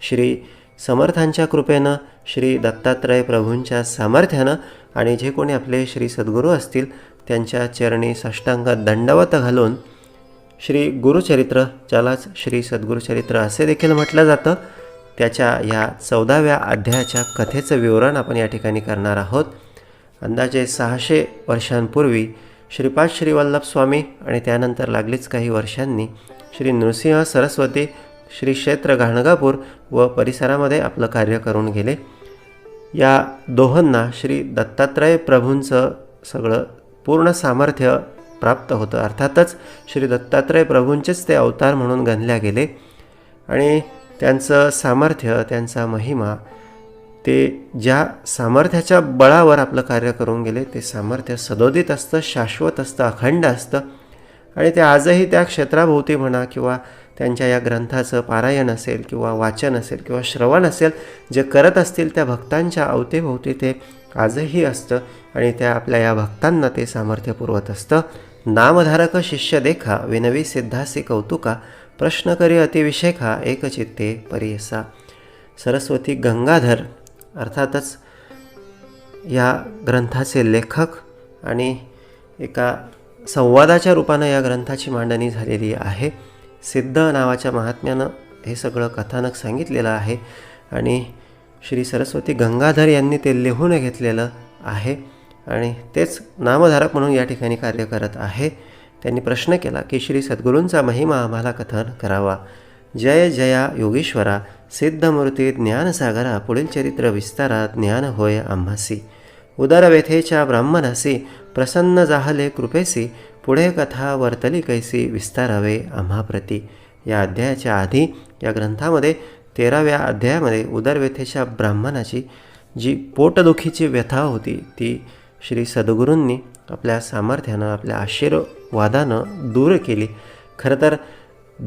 श्री समर्थांच्या कृपेनं श्री दत्तात्रय प्रभूंच्या सामर्थ्यानं आणि जे कोणी आपले श्री सद्गुरू असतील त्यांच्या चरणी साष्टांग दंडवत घालून श्री गुरुचरित्र ज्यालाच श्री सद्गुरुचरित्र असे देखील म्हटलं जातं त्याच्या या चौदाव्या अध्यायाच्या कथेचं विवरण आपण या ठिकाणी करणार आहोत. अंदाजे सहाशे वर्षांपूर्वी श्रीपाद श्रीवल्लभ स्वामी आणि त्यानंतर लागलीच काही वर्षांनी श्री नृसिंह सरस्वती श्री क्षेत्र घाणगापूर व परिसरामध्ये आपलं कार्य करून गेले. या दोहोंना श्री दत्तात्रय प्रभूंचं सगळं पूर्ण सामर्थ्य प्राप्त होतं. अर्थातच श्री दत्तात्रय प्रभूंचेच ते अवतार म्हणून गणल्या गेले आणि त्यांचं सामर्थ्य त्यांचा महिमा ते ज्या सामर्थ्याच्या बळावर आपलं कार्य करून गेले ते सामर्थ्य सदोदित असतं शाश्वत असतं अखंड असतं आणि ते आजही त्या क्षेत्राभोवती म्हणा किंवा त्यांच्या या ग्रंथाचं पारायण असेल किंवा वाचन असेल किंवा श्रवण असेल जे करत असतील त्या भक्तांच्या अवतीभोवती ते आजही असतं आणि त्या आपल्या या भक्तांना ते सामर्थ्य पुरवत असतं. नामधारक शिष्य देखा विनवी सिद्धासी कौतुका प्रश्न करी अतिविषेखा एकचित्ते परियसा. सरस्वती गंगाधर अर्थातच या ग्रंथाचे लेखक आणि एका संवादाच्या रूपानं या ग्रंथाची मांडणी झालेली आहे. सिद्ध नावाच्या महात्म्यानं हे सगळं कथानक सांगितलेलं आहे आणि श्री सरस्वती गंगाधर यांनी ते लिहून घेतलेलं आहे आणि तेच नामधारक म्हणून या ठिकाणी कार्य करत आहे. त्यांनी प्रश्न केला की श्री सद्गुरूंचा महिमा आम्हाला कथन करावा. जय जया योगेश्वरा सिद्धमूर्ती ज्ञानसागरा पुढील चरित्र विस्तारा ज्ञान होय आम्हासी. उदरव्यथेच्या ब्राह्मणासी प्रसन्न जाहले कृपेसी पुढे कथा वर्तली कैसी विस्तारावे आम्हाप्रती या अध्यायाच्या आधी या ग्रंथामध्ये तेराव्या अध्यायामध्ये उदरव्यथेच्या ब्राह्मणाची जी पोटदुखीची व्यथा होती ती श्री सद्गुरूंनी आपल्या सामर्थ्यानं आपल्या आशीर्वादानं दूर केली. खरं तर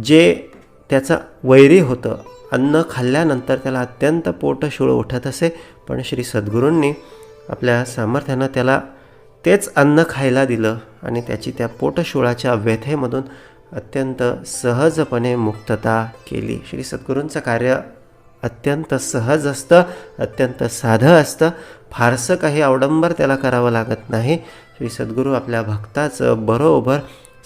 जे त्याचं वैरी होतं अन्न खाल्ल्यानंतर त्याला अत्यंत पोटशूळ उठत असे पण श्री सद्गुरूंनी आपल्या सामर्थ्यानं त्याला तेच अन्न खायला दिलं आणि त्याची त्या पोटशोळाच्या व्यथेमधून अत्यंत सहजपणे मुक्तता केली. श्री सद्गुरूंचं कार्य अत्यंत सहज असतं अत्यंत साधं असतं. फारसं काही अवडंबर त्याला करावं लागत नाही. श्री सद्गुरू आपल्या भक्ताचं बरोबर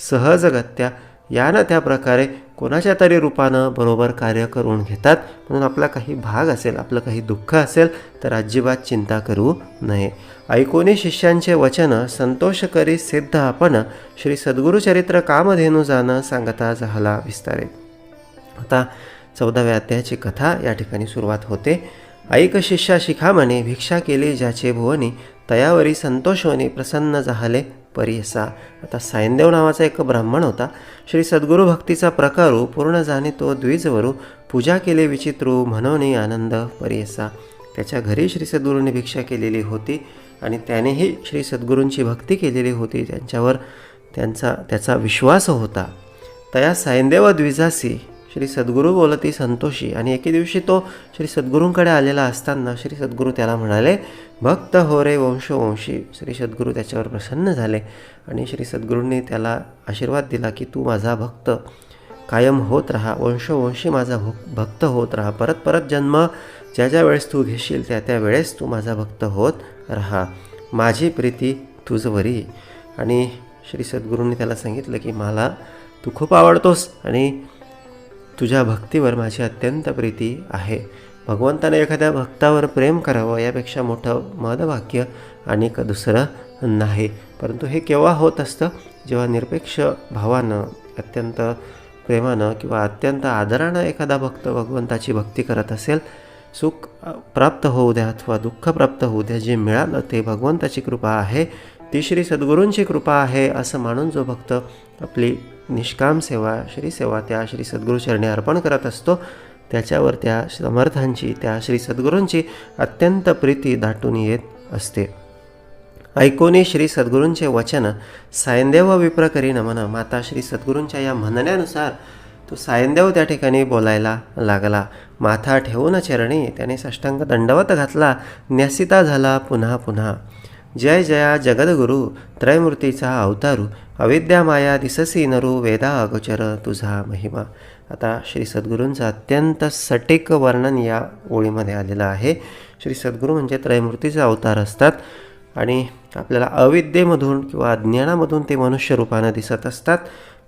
सहजगत्या या ना त्या प्रकारे कोणाच्या तरी रूपानं बरोबर कार्य करून घेतात म्हणून आपला काही भाग असेल आपलं काही दुःख असेल तर अजिबात चिंता करू नये. ऐकोनी शिष्यांचे वचन संतोष करी सिद्ध आपण श्री सद्गुरुचरित्र कामधेनू जाणं सांगता झाला विस्तारे. आता चौदाव्या अध्यायाची कथा या ठिकाणी सुरुवात होते. ऐक शिष्या शिखामणे भिक्षा केली ज्याचे भुवनी तयावरी संतोषवनी प्रसन्न झाले. परियसा आता सायनदेव नावाचा एक ब्राह्मण होता. श्री सद्गुरू भक्तीचा प्रकारू हो, पूर्ण जाणे तो द्विजवरू पूजा केले विचित्रू हो, म्हणून आनंद परियसा त्याच्या घरी श्री सद्गुरूंनी भिक्षा केलेली होती आणि त्यानेही श्री सद्गुरूंची भक्ती केलेली होती. त्यांच्यावर त्यांचा त्याचा विश्वास होता. तया सायनदेव द्विजासी श्री सद्गुरू बोलती संतोषी. आणि एके दिवशी तो श्री सद्गुरूंकडे आलेला असताना श्री सद्गुरू त्याला म्हणाले भक्त हो रे वंशवंशी श्री सद्गुरू त्याच्यावर प्रसन्न झाले आणि श्री सद्गुरूंनी त्याला आशीर्वाद दिला की तू माझा भक्त. कायम होत राहा. वंशवंशी माझा भो भक्त होत राहा. परत परत जन्म. ज्या ज्या वेळेस तू घेशील त्या त्या वेळेस तू माझा भक्त होत राहा. माझी प्रीती तुझवरी आणि श्री सद्गुरूंनी त्याला सांगितलं की मला तू खूप आवडतोस आणि तुझ्या भक्तीवर माझी अत्यंत प्रीती आहे. भगवंताने एखाद्या भक्तावर प्रेम करावं यापेक्षा मोठं मदवाक्य आणि क दुसरं नाही. परंतु हे केव्हा होत असतं? जेव्हा निरपेक्ष भावानं अत्यंत प्रेमानं किंवा अत्यंत आदरानं एखादा भक्त भगवंताची भक्ती करत असेल सुख प्राप्त होऊ द्या अथवा दुःख प्राप्त होऊ द्या जे मिळालं ते भगवंताची कृपा आहे ती श्री सद्गुरूंची कृपा आहे असं मानून जो भक्त आपली निष्काम सेवा श्री सेवा त्या श्री सद्गुरूचरणी अर्पण करत असतो. त्याच्यावर त्या समर्थांची त्या श्री सद्गुरूंची अत्यंत प्रीती दाटून येत असते. ऐकोनी श्री सद्गुरूंचे वचन सायंदेव विप्र करी नमन माता श्री सद्गुरूंच्या या म्हणण्यानुसार तो सायंदेव त्या ठिकाणी बोलायला लागला. माथा ठेवून चरणी त्याने साष्टांग दंडवत घातला. न्यासिता झाला पुन्हा पुन्हा. जय जया जगद्गुरु त्रयमूर्तीचा अवतारू. अविद्या माया दिससी नरू वेदा अगोचर तुझा महिमा. आता श्री सद्गुरूंचं अत्यंत सटीक वर्णन या ओळीमध्ये आलेलं आहे. श्री सद्गुरू म्हणजे त्रयमूर्तीचे अवतार असतात आणि आपल्याला अविद्येमधून किंवा अज्ञानामधून ते मनुष्य रूपानं दिसत असतात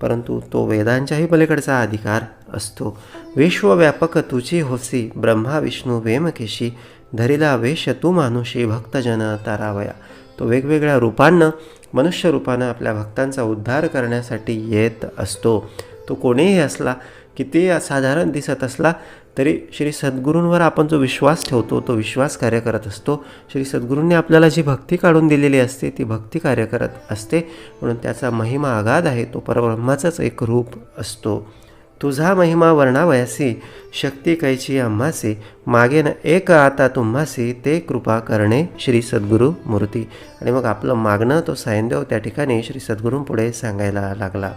परंतु तो वेदांच्याही पलीकडचा अधिकार असतो. विश्वव्यापक तुझी होसी ब्रह्मा विष्णू वेमकेशी धरिला वेश तू मानुषी भक्तजन तारावया. तो वेगवेगळ्या रूपांनं मनुष्य रूपानं आपल्या भक्तांचा उद्धार करण्यासाठी येत असतो. तो कोणीही असला किती असाधारण दिसत असला तरी श्री सद्गुरूंवर आपण जो विश्वास ठेवतो तो विश्वास कार्य करत असतो. श्री सद्गुरूंनी आपल्याला जी भक्ती काढून दिलेली असते ती भक्ती कार्य करत असते. म्हणून त्याचा महिमा आगाध आहे तो परब्रह्माचाच एक रूप असतो. तुझा महिमा वर्णावयासी शक्ती कैची आम्हासी मागेन एक आता तुम्हासी ते कृपा करणे श्री सद्गुरू मूर्ती. आणि मग आपलं मागणं तो सायनदेव त्या ठिकाणी श्री सद्गुरूंपुढे सांगायला लागला.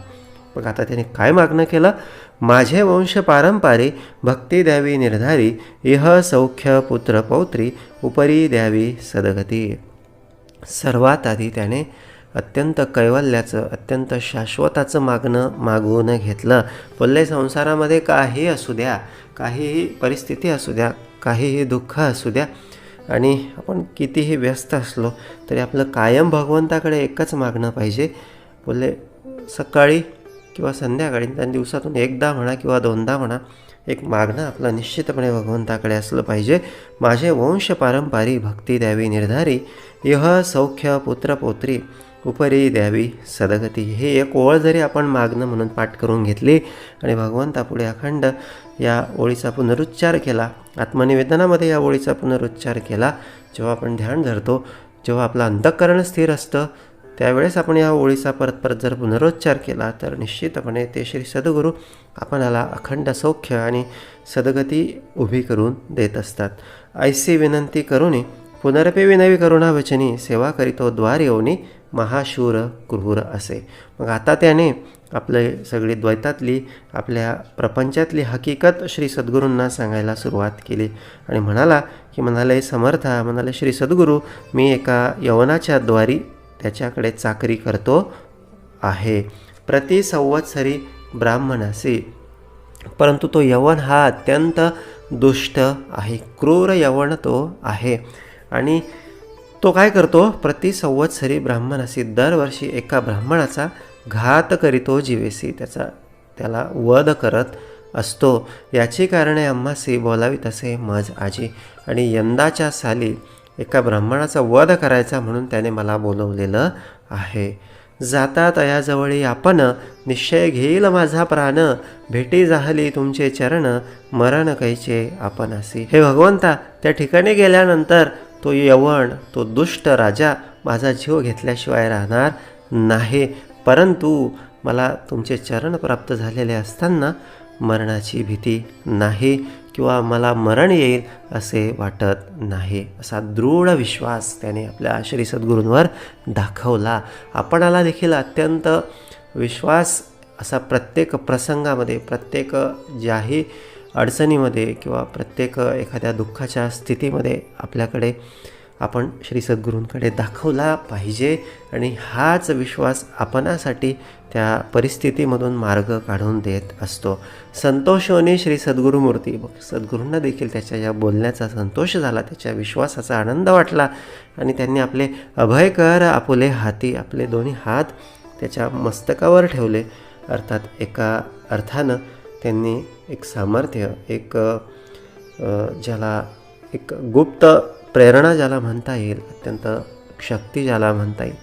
मग आता त्याने काय मागणं केलं? माझे वंश पारंपारी भक्ती द्यावी निर्धारी इह सौख्य पुत्र पौत्री उपरी द्यावी सदगती. सर्वात आधी त्याने अत्यंत कैवल्याचं अत्यंत शाश्वताचं मागणं मागवून घेतलं. पल्ले संसारामध्ये काही असू द्या काहीही परिस्थिती असू द्या काहीही दुःख असू द्या आणि आपण कितीही व्यस्त असलो तरी आपलं कायम भगवंताकडे एकच मागणं पाहिजे. बोलले सकाळी किंवा संध्याकाळी त्या दिवसातून एकदा म्हणा किंवा दोनदा म्हणा एक मागणं आपलं निश्चितपणे भगवंताकडे असलं पाहिजे. माझे वंश पारंपारी भक्ती द्यावी निर्धारी यह सौख्य पुत्रपौत्री उपरी द्यावी सदगती. हे एक ओळ जरी आपण मागणं म्हणून पाठ करून घेतली आणि भगवंतापुढे अखंड या ओळीचा पुनरुच्चार केला आत्मनिवेदनामध्ये या ओळीचा पुनरुच्चार केला जेव्हा आपण ध्यान धरतो जेव्हा आपलं अंतःकरण स्थिर असतं त्यावेळेस आपण या ओळीचा परत परत जर पुनरुच्चार केला तर निश्चितपणे ते श्री सद्गुरू आपणाला अखंड सौख्य आणि सदगती उभी करून देत असतात. ऐसी विनंती करूनी पुनरपे विनवी करुणा वचनी सेवा करीतो द्वार येऊनी महाशूर क्रूर असे. मग आता त्याने आपले सगळी द्वैतातली आपल्या प्रपंचातली हकीकत श्री सद्गुरूंना सांगायला सुरुवात केली. आणि म्हणाला की म्हणाले समर्था म्हणाले श्री सद्गुरू मी एका यवनाच्या द्वारी त्याच्याकडे चाकरी करतो आहे. प्रति संवत्सरी ब्राह्मणासी. परंतु तो यवन हा अत्यंत दुष्ट आहे. क्रूर यवन तो आहे. आणि तो काय करतो? प्रति संवत्सरी ब्राह्मणासी दरवर्षी एका ब्राह्मणाचा घात करीतो जीवेसी त्याचा त्याला वध करत असतो. याची कारणे आम्हासी बोलावी तसे मज आजी. आणि यंदाच्या साली एका ब्राह्मणाचा वध करायचा म्हणून त्याने मला बोलवलेलं आहे. जाता तयाजवळी आपण निश्चय घेईल माझा प्राण. भेटी जाहली तुमचे चरण मरण कैचे आपण असी. हे भगवंता त्या ठिकाणी गेल्यानंतर तो यवण तो दुष्ट राजा माझा जीव घेतल्याशिवाय राहणार नाही. परंतु मला तुमचे चरण प्राप्त झालेले असताना मरणाची भीती नाही किंवा मला मरण येईल असे वाटत नाही. असा दृढ विश्वास त्याने आपल्या श्री सद्गुरूंवर दाखवला. आपणाला देखील अत्यंत विश्वास असा प्रत्येक प्रसंगामध्ये प्रत्येक ज्याही अडचणीमध्ये किंवा प्रत्येक एखाद्या दुःखाच्या स्थितीमध्ये आपल्याकडे आपण श्री सद्गुरूंकडे दाखवला पाहिजे आणि हाच विश्वास आपणासाठी त्या परिस्थितीमधून मार्ग काढून देत असतो. संतोषोने श्री सद्गुरुमूर्ती. सद्गुरूंना देखील त्याच्या या बोलण्याचा संतोष झाला त्याच्या विश्वासाचा आनंद वाटला आणि त्यांनी आपले अभयकर आपुले हाती आपले दोन्ही हात त्याच्या मस्तकावर ठेवले. अर्थात एका अर्थानं त्यांनी एक सामर्थ्य एक ज्याला एक गुप्त प्रेरणा ज्याला म्हणता येईल अत्यंत शक्ती ज्याला म्हणता येईल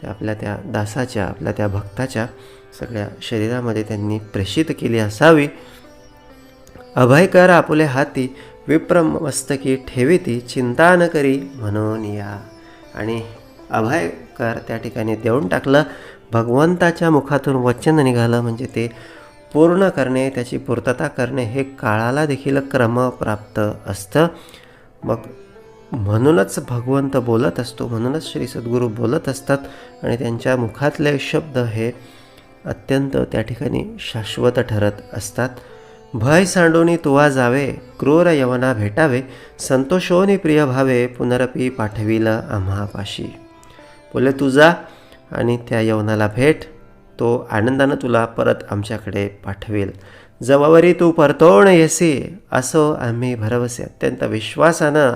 त्या आपल्या त्या दासाच्या आपल्या त्या भक्ताच्या सगळ्या शरीरामध्ये त्यांनी प्रेषित केली असावी. अभयकर आपुले हाती विप्रमस्तकी ठेविती चिंता न करी म्हणून या. आणि अभयकर त्या ठिकाणी देऊन टाकलं भगवंताच्या मुखातून वचन निघालं म्हणजे ते पूर्ण करणे त्याची पूर्तता करणे हे काळाला देखील क्रमप्राप्त असतं. मग म्हणूनच भगवंत बोलत असतो म्हणूनच श्री सद्गुरू बोलत असतात आणि त्यांच्या मुखातले शब्द हे अत्यंत त्या ठिकाणी शाश्वत ठरत असतात. भय सांडोनी तुवा जावे क्रूर यवना भेटावे संतोषोनी प्रिय भावे पुनरपी पाठविलं आम्हापाशी. बोले तुझा आणि त्या यवनाला भेट तो आनंदानं तुला परत आमच्याकडे पाठवेल. जवावरी तू परतोण येसी असो आम्ही भरवसे. अत्यंत विश्वासानं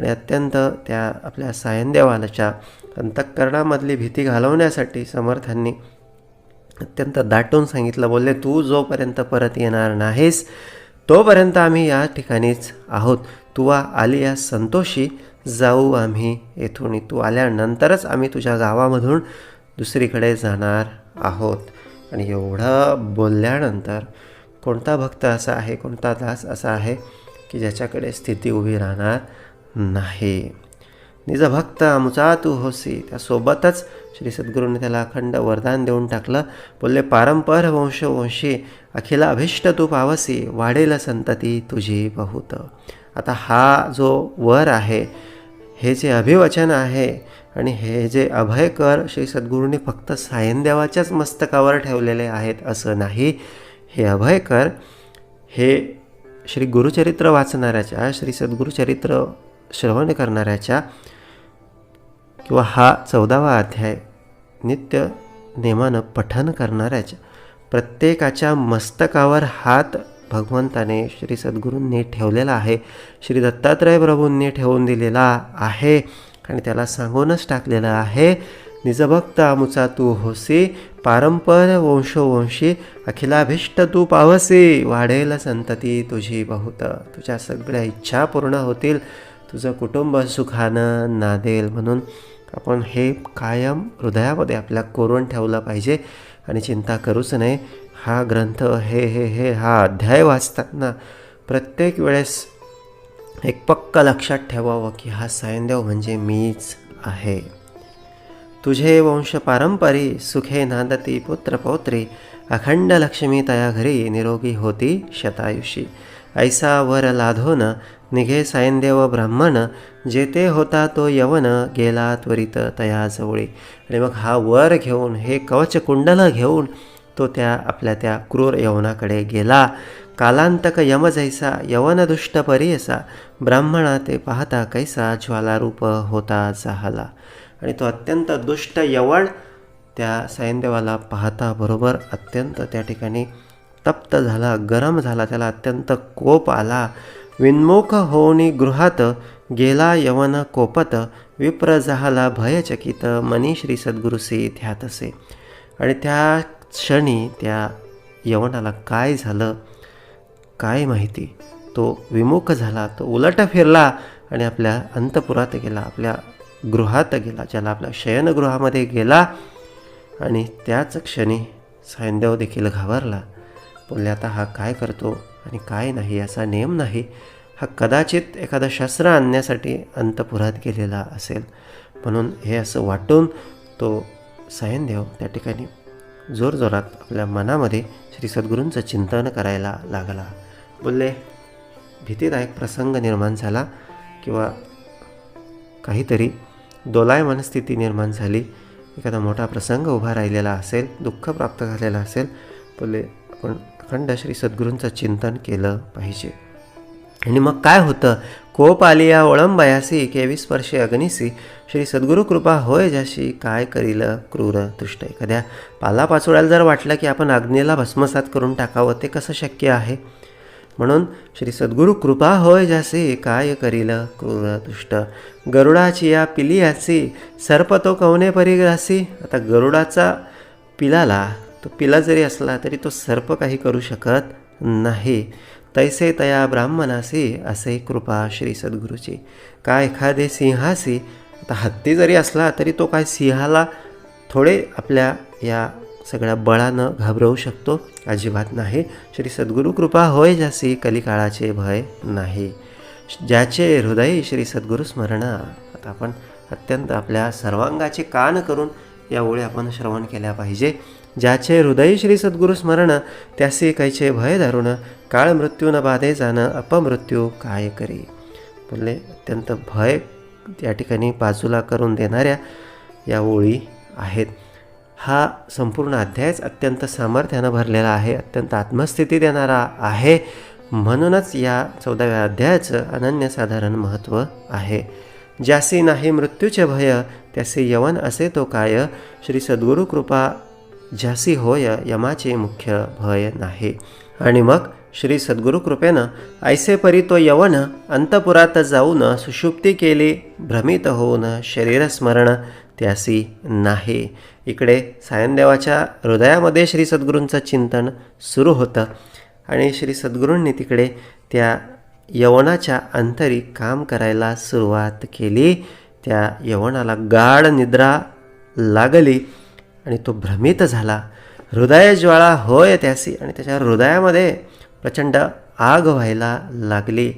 आणि अत्यंत त्या आपल्या सायंदेवालाच्या अंतःकरणामधली भीती घालवण्यासाठी समर्थांनी अत्यंत दाटून सांगितलं. बोलले तू जोपर्यंत परत येणार नाहीस तोपर्यंत आम्ही या ठिकाणीच आहोत. तू आली या संतोषी जाऊ आम्ही येथून. तू आल्यानंतरच आम्ही तुझ्या गावामधून दुसरीकडे जाणार आहोत. आणि एवढं बोलल्यानंतर कोणता भक्त असा आहे कोणता दास असा आहे की ज्याच्याकडे स्थिती उभी राहणार नाही? निज भक्त आमचा तू होसी. त्यासोबतच श्री सद्गुरूंनी त्याला अखंड वरदान देऊन टाकलं. बोलले पारंपर वंश वंशी अखिला अभिष्ट तू पावसी वाढेल संतती तुझी बहुत. आता हा जो वर आहे हे जे अभिवचन आहे आणि हे जे अभयकर श्री सद्गुरूंनी फक्त सायनदेवाच्याच मस्तकावर ठेवलेले आहेत असं नाही. हे अभयकर हे श्री गुरुचरित्र वाचणाऱ्याच्या श्री सद्गुरुचरित्र श्रवण करणाऱ्याच्या किंवा हा चौदावा अध्याय नित्य नेमानं पठन करणाऱ्याच्या प्रत्येकाच्या मस्तकावर हात भगवंताने श्री सद्गुरूंनी ठेवलेला आहे. श्री दत्तात्रय प्रभूंनी ठेवून दिलेला आहे. आणि त्याला सांगूनच टाकलेलं आहे निजभक्त आमुचा तू होसी पारंपर वंशोवंशी अखिलाभिष्ट तू पावसी वाढेल संतती तुझी बहुत. तुझ्या सगळ्या इच्छा पूर्ण होतील तुझं कुटुंब सुखानं नादेल म्हणून. आपण हे कायम हृदयामध्ये आपल्या कोरून ठेवलं पाहिजे आणि चिंता करूच नाही हा ग्रंथ हे हे हे हा अध्याय वाचताना प्रत्येक वेळेस एक पक्क लक्षात ठेवावं की हा सायनदेव म्हणजे मीच आहे. तुझे वंश पारंपरी सुखे नांदती पुत्र पौत्री अखंड लक्ष्मी तया घरी निरोगी होती शतायुषी. ऐसा वर लाधोन निघे सायनदेव ब्राह्मण जेते होता तो यवन गेला त्वरित तया जवळी. आणि मग हा वर घेऊन हे कवच कुंडल घेऊन तो त्या आपल्या त्या क्रूर यवनाकडे गेला. कालांतक यम जैसा यवन दुष्ट परियसा ब्राह्मणा ते पाहता कैसा ज्वालारूप होता जाहला. आणि तो अत्यंत दुष्ट यवण त्या सायनदेवाला पाहता बरोबर अत्यंत त्या ठिकाणी तप्त झाला गरम झाला त्याला अत्यंत कोप आला. विन्मुख होऊनी गृहात गेला यवन कोपत विप्र झाला भयचकित मनी श्री सद्गुरुसी ध्यातसे आणि त्या क्षणी त्या यवनाला काय झालं? काय माहिती? तो विमुख झाला तो उलट फिरला आणि आपल्या अंतपुरात गेला आपल्या गृहात गेला ज्याला आपल्या शयनगृहामध्ये गेला आणि त्याच क्षणी सायनदेव देखील घाबरला. बोलले आता हा काय करतो आणि काय नाही याचा नेम नाही. हा कदाचित एखादं शस्त्र आणण्यासाठी अंतपुरात गेलेला असेल. म्हणून हे असं वाटून तो सायनदेव त्या ठिकाणी जोरजोरात आपल्या मनामध्ये श्री सद्गुरूंचं चिंतन करायला लागला. बोलले भीतीदायक प्रसंग निर्माण झाला किंवा काहीतरी दोलायमान स्थिती निर्माण झाली. एखादा मोठा प्रसंग उभा राहिलेला असेल दुःख प्राप्त झालेला असेल बोलले आपण अखंड श्री सद्गुरूंचं चिंतन केलं पाहिजे. आणि मग काय होतं? कोप आलिया ओळंबयासी केवीस वर्षे अग्निसी. श्री सद्गुरू कृपा होय ज्याशी काय करील क्रूर तुष्ट एखाद्या पालापाचोळ्याला जर वाटलं की आपण अग्नीला भस्मसात करून टाकावं ते कसं शक्य आहे? म्हणून श्री सद्गुरू कृपा होय ज्यासी काय करील क्रूर दुष्ट. गरुडाची या पिलियाची सर्प तो कवने परिग्रासी? आता गरुडाचा पिलाला तो पिला जरी असला तरी तो सर्प काही करू शकत नाही. तैसे तया ब्राह्मणासी असे कृपा श्री सद्गुरूची. काय एखादे सिंहासी आता हत्ती जरी असला तरी तो काय सिंहाला थोडे आपल्या या सगळ्या बळानं घाबरवू शकतो. अजिबात नाही. श्री सद्गुरू कृपा होय जासी कलिकाळाचे भय नाही. ज्याचे हृदय श्री सद्गुरू स्मरण आता आपण अत्यंत आपल्या सर्वांगाचे कान करून या ओळी आपण श्रवण केल्या पाहिजे. ज्याचे हृदय श्री सद्गुरू स्मरण त्यासी कैचे भय धरून काळ मृत्यू न बाधे जाणं अपमृत्यू काय करी? बोलले अत्यंत भय त्या ठिकाणी बाजूला करून देणाऱ्या या ओळी आहेत. हा संपूर्ण अध्यायच अत्यंत सामर्थ्यानं भरलेला आहे अत्यंत आत्मस्थिती देणारा आहे. म्हणूनच या चौदाव्या अध्यायाचं अनन्यसाधारण महत्त्व आहे. ज्यासी नाही मृत्यूचे भय त्यासी यवन असे तो काय? श्री सद्गुरू कृपा ज्यासी होय यमाचे मुख्य भय नाही. आणि मग श्री सद्गुरु कृपेनं ऐसे परी तो यवन अंतपुरात जाऊन सुषुप्ती केली भ्रमित होऊन शरीरस्मरण त्यासी नाही. इकडे सायनदेवाच्या हृदयामध्ये श्री सद्गुरूंचं चिंतन सुरू होतं. आणि श्री सद्गुरूंनी तिकडे त्या यवनाच्या अंतरी काम करायला सुरुवात केली. त्या यवनाला गाढ निद्रा लागली आणि तो भ्रमित झाला. हृदय ज्वाळा होय त्यासी आणि त्याच्या हृदयामध्ये प्रचंड आग व्हायला लागली.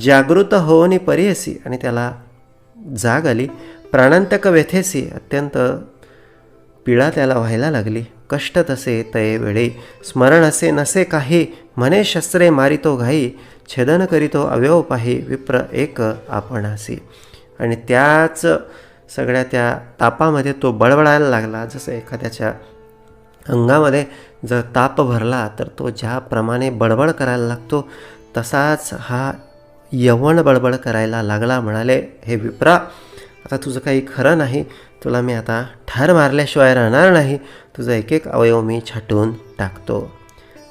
जागृत होऊन परियसी आणि त्याला जाग आली. प्राणांतक व्यथेसी अत्यंत पीडा त्याला व्हायला लागली. कष्ट तसे तये वेळे स्मरण असे नसे काही म्हणे शस्त्रे मारितो घाई छेदन करीतो अवयव पाही विप्र एक आपणासी. आणि त्याच सगळ्या त्या तापामध्ये तो बळबळायला लागला. जसं एखाद्याच्या अंगामध्ये जर ताप भरला तर तो ज्याप्रमाणे बडबड करायला लागतो तसाच हा यवण बडबड करायला लागला म्हणाले हे विप्रा आता तुझं काही खरं नाही तुला मी आता ठार मारल्याशिवाय राहणार नाही. तुझं एक एक अवयव मी छाटून टाकतो.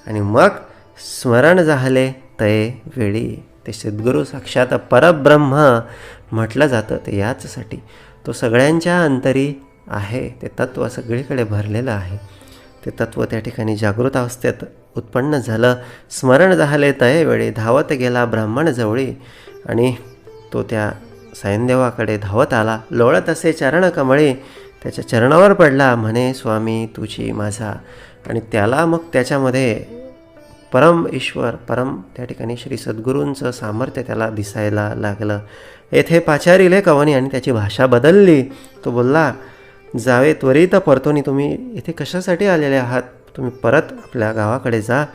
आणि मग स्मरण झाले तये वेळी. ते सद्गुरू साक्षात परब्रह्म म्हटलं जातं ते याचसाठी. तो सगळ्यांच्या अंतरी आहे. ते तत्त्व सगळीकडे भरलेलं आहे. ते तत्त्व त्या ठिकाणी जागृत अवस्थेत उत्पन्न झालं. स्मरण झाले तये वेळी. धावत गेला ब्राह्मण जवळी आणि तो त्या सायनदेवाकडे धावत आला. लोळत असे चरणकमळे त्याच्या चरणावर पडला. म्हणे स्वामी तुझी माझा. आणि त्याला मग त्याच्यामध्ये परम ईश्वर परम त्या ठिकाणी श्री सद्गुरूंचं सामर्थ्य त्याला दिसायला लागलं. येथे पाचारिले कवनी आणि त्याची भाषा बदलली. तो बोलला जावे त्वरित परतोनी तुम्ही. इथे कशासाठी आलेले आहात? तुम्ही परत आपल्या गावाकडे जा.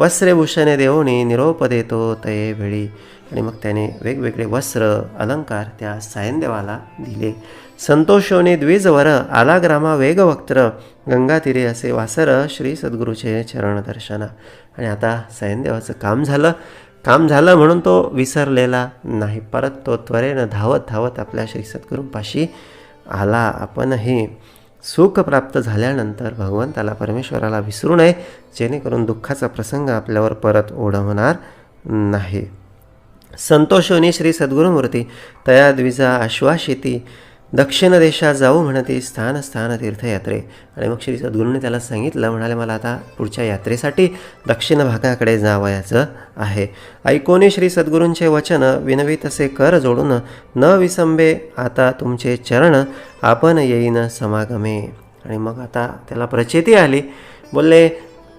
वस्त्रे भूषणे देवणी निरोप देतो तये वेळी. आणि मग त्याने वेगवेगळे वस्त्र अलंकार त्या सायनदेवाला दिले. संतोषोने द्विजवर आला ग्रामा वेगवक्त्र गंगातीरे असे वासर श्री सद्गुरूचे चरण दर्शना. आणि आता सायनदेवाचं काम झालं. काम झालं म्हणून तो विसरलेला नाही. परत तो त्वरेनं धावत धावत आपल्या श्री सद्गुरूंपाशी आला. आपणही सुख प्राप्त झाल्यानंतर भगवंताला परमेश्वराला विसरू नये जेणेकरून दुःखाचा प्रसंग आपल्यावर परत ओढवणार नाही. संतोषोनी श्री सद्गुरुमूर्ती तया द्विजा आश्वासिती दक्षिण देशात जाऊ म्हणते स्थान स्थान तीर्थयात्रे. आणि मग श्री सद्गुरूने त्याला सांगितलं म्हणाले मला आता पुढच्या यात्रेसाठी दक्षिण भागाकडे जावयाचं आहे. ऐकोनी श्री सद्गुरूंचे वचन विनवीत असे कर जोडून न विसंबे आता तुमचे चरण आपण येईन समागमे. आणि मग आता त्याला प्रचिती आली. बोलले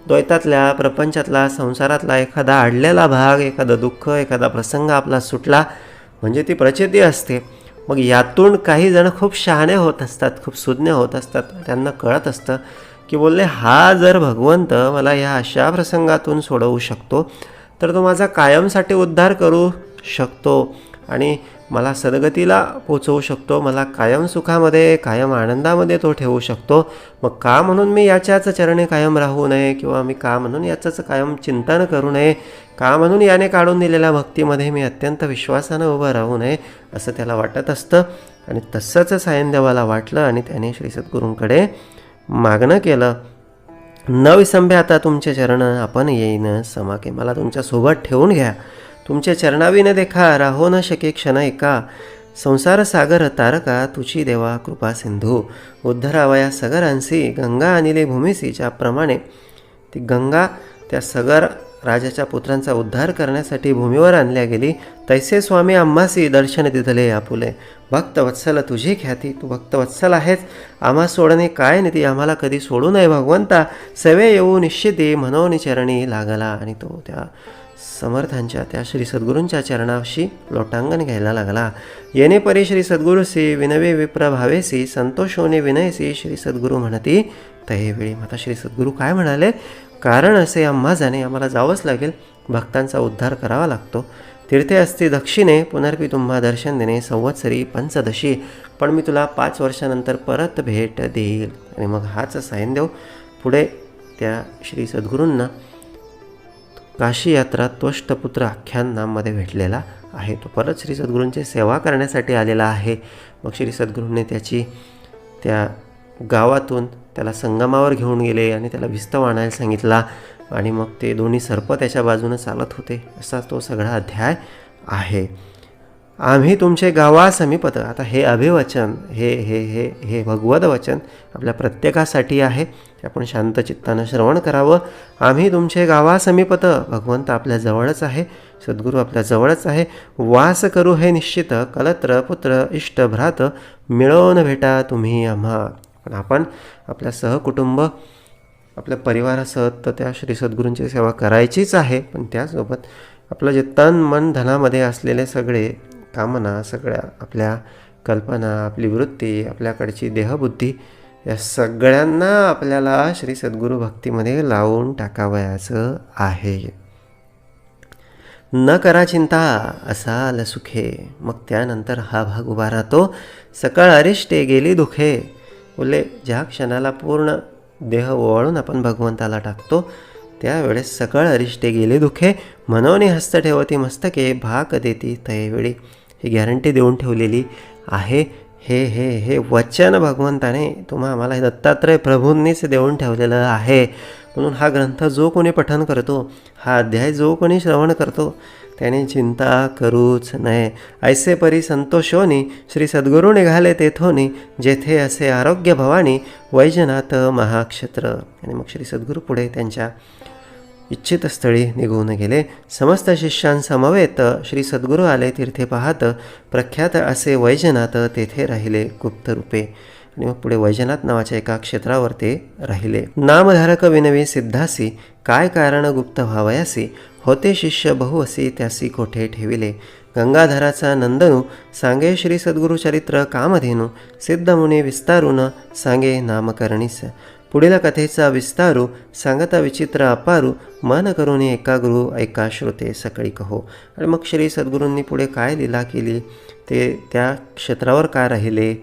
द्वैतातल्या प्रपंचातला संसारातला एखादा अडलेला भाग एखादा दुःख एखादा प्रसंग आपला सुटला म्हणजे ती प्रचिती असते. मग यातून काही जण खूप शहाणे होत असतात खूप सुज्ञ होत असतात. त्यांना कळत असतं की बोलले हा जर भगवंत मला या अशा प्रसंगातून सोडवू शकतो तर तो माझा कायमसाठी उद्धार करू शकतो. आणि मला सदगतीला पोचवू शकतो मला कायम सुखामध्ये कायम आनंदामध्ये तो ठेवू शकतो. मग का म्हणून मी याच्याच चरणे कायम राहू नये किंवा मी का म्हणून याचंच कायम चिंतन करू नये? का म्हणून याने काढून दिलेल्या भक्तीमध्ये मी अत्यंत विश्वासानं उभं राहू नये? असं त्याला वाटत असतं. आणि तसंच सायनदेवाला वाटलं आणि त्याने श्री सद्गुरूंकडे मागणं केलं. न विसंभ्या आता तुमचे चरण आपण येईन समाके. मला तुमच्यासोबत ठेवून घ्या. तुमच्या चरणावी देखा राहो न शके क्षण एका संसार सागर तारका तुझी देवा कृपा सिंधू. उद्धरावया सगरांसी गंगा अनिले भूमिसीच्या प्रमाणे ती गंगा त्या सगर राजाच्या पुत्रांचा उद्धार करण्यासाठी भूमीवर आणल्या गेली. तैसे स्वामी आम्हासी दर्शन दिधले आपुले. भक्तवत्सल तुझी ख्याती तू भक्तवत्सल आहेच आम्हा सोडणे काय नीती आम्हाला कधी सोडू नये भगवंता. सवे येऊ निश्चिती म्हणून चरणी लागला आणि तो त्या समर्थांच्या त्या श्री सद्गुरूंच्या चरणाशी लोटांगण घ्यायला लागला. येणे परी श्री सद्गुरूसी विनवे विप्र संतोषोने संतोष होणे विनयसी श्री सद्गुरू म्हणती तहे वेळी माता श्री सद्गुरू काय म्हणाले? कारण असे आम्हा जाणे आम्हाला जावंच लागेल. भक्तांचा उद्धार करावा लागतो. तीर्थे असते दक्षिणे पुनर्पी तुम्हा दर्शन देणे संवत्सरी पंचदशी. पण मी तुला पाच वर्षानंतर परत भेट देईल. आणि मग हाच सायनदेव पुढे त्या श्री सद्गुरूंना काशी यात्रा त्वष्टपुत्र आख्यानामध्ये भेटलेला आहे. तो परत श्री सद्गुरूंची सेवा करण्यासाठी आलेला आहे. मग श्री सद्गुरूंनी त्याची त्या गावातून त्याला संगमावर घेऊन गेले आणि त्याला विस्तव आणायला सांगितला आणि मग ते दोन्ही सर्प त्याच्या बाजूनं चालत होते. असा तो सगळा अध्याय आहे. आम्ही तुमचे गावा समीपत आता हे अभिवचन हे हे हे हे भगवद वचन आपल्या प्रत्येकासाठी आहे. ते आपण शांत चित्तानं श्रवण करावं. आम्ही तुमचे गावा समीपत भगवंत आपल्या जवळच आहे सद्गुरू आपल्या जवळच आहे. वास करू हे निश्चित कलत्र पुत्र इष्ट भ्रात मिळवून भेटा तुम्ही आम्हा. पण आपण आपल्या सहकुटुंब आपल्या परिवारासह तर त्या श्री सद्गुरूंची सेवा करायचीच आहे. पण त्यासोबत आपलं जे तन मन धनामध्ये असलेले सगळे कामना सगळ्या आपल्या कल्पना आपली वृत्ती आपल्याकडची देहबुद्धी या सगळ्यांना आपल्याला श्री सद्गुरू भक्तीमध्ये लावून टाकावयाचं आहे. न करा चिंता असाल सुखे. मग त्यानंतर हा भाग उभा राहतो. सकाळ अरिष्टे गेली दुखे. उले ज्या क्षणाला पूर्ण देह ओवाळून आपण भगवंताला टाकतो त्यावेळेस सकळ अरिष्टे गेले दुखे. मनोनी हस्त ठेवती मस्तके भाक देती तयवेळी. ही गॅरंटी देऊन ठेवलेली आहे. हे हे हे वचन भगवंताने तुम्हा आम्हाला हे दत्तात्रय प्रभूंनीच देऊन ठेवलेलं आहे. म्हणून हा ग्रंथ जो कोणी पठन करतो हा अध्याय जो कोणी श्रवण करतो त्याने चिंता करूच नये. ऐसे परी संतोषोनी श्री सद्गुरू निघाले तेथोनी जेथे असे आरोग्य भवानी वैजनाथ महाक्षेत्र. आणि मग श्री सद्गुरू पुढे त्यांच्या इच्छित स्थळी निघून गेले. समस्त शिष्यांसमवेत श्री सद्गुरू आले तीर्थे पाहत प्रख्यात असे वैजनाथ तेथे राहिले गुप्त रूपे. आणि मग पुढे वैजनाथ नावाच्या एका क्षेत्रावर ते राहिले. नामधारक विनवी सिद्धासी काय कारण गुप्त व्हावयासी? होते शिष्य बहु असी त्यासी कोठे ठेविले? गंगाधराचा नंदनू सांगे श्री सद्गुरु चरित्र कामधेनू सिद्धमुनी विस्तारून सांगे नामकरणीस. पुढील कथेचा विस्तारू सांगता विचित्र अपारू मन करून गुरु ऐका श्रोते सकळी कहो आणि मग श्री सद्गुरूंनी पुढे काय लीला केली ते त्या क्षेत्रावर काय राहिले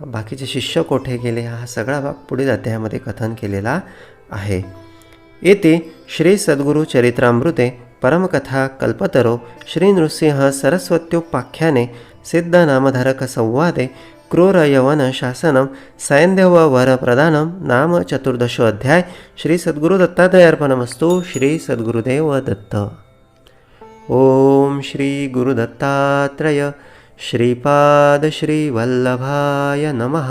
बाकीचे शिष्य कोठे गेले हा सगळा भाग पुढील अध्यायामध्ये कथन केलेला आहे येथे श्री सद्गुरू चरित्रामृते परमकथा कल्पतरो श्री नृसिंह सरस्वत्योपाख्याने सिद्ध नामधारक संवादे क्रूर यवन शासनम सैन्धव नाम चतुर्दशो अध्याय श्री सद्गुरु श्री सद्गुरुदेव दत्त. ओम श्री गुरुदत्तात्रय श्रीपाद नमः.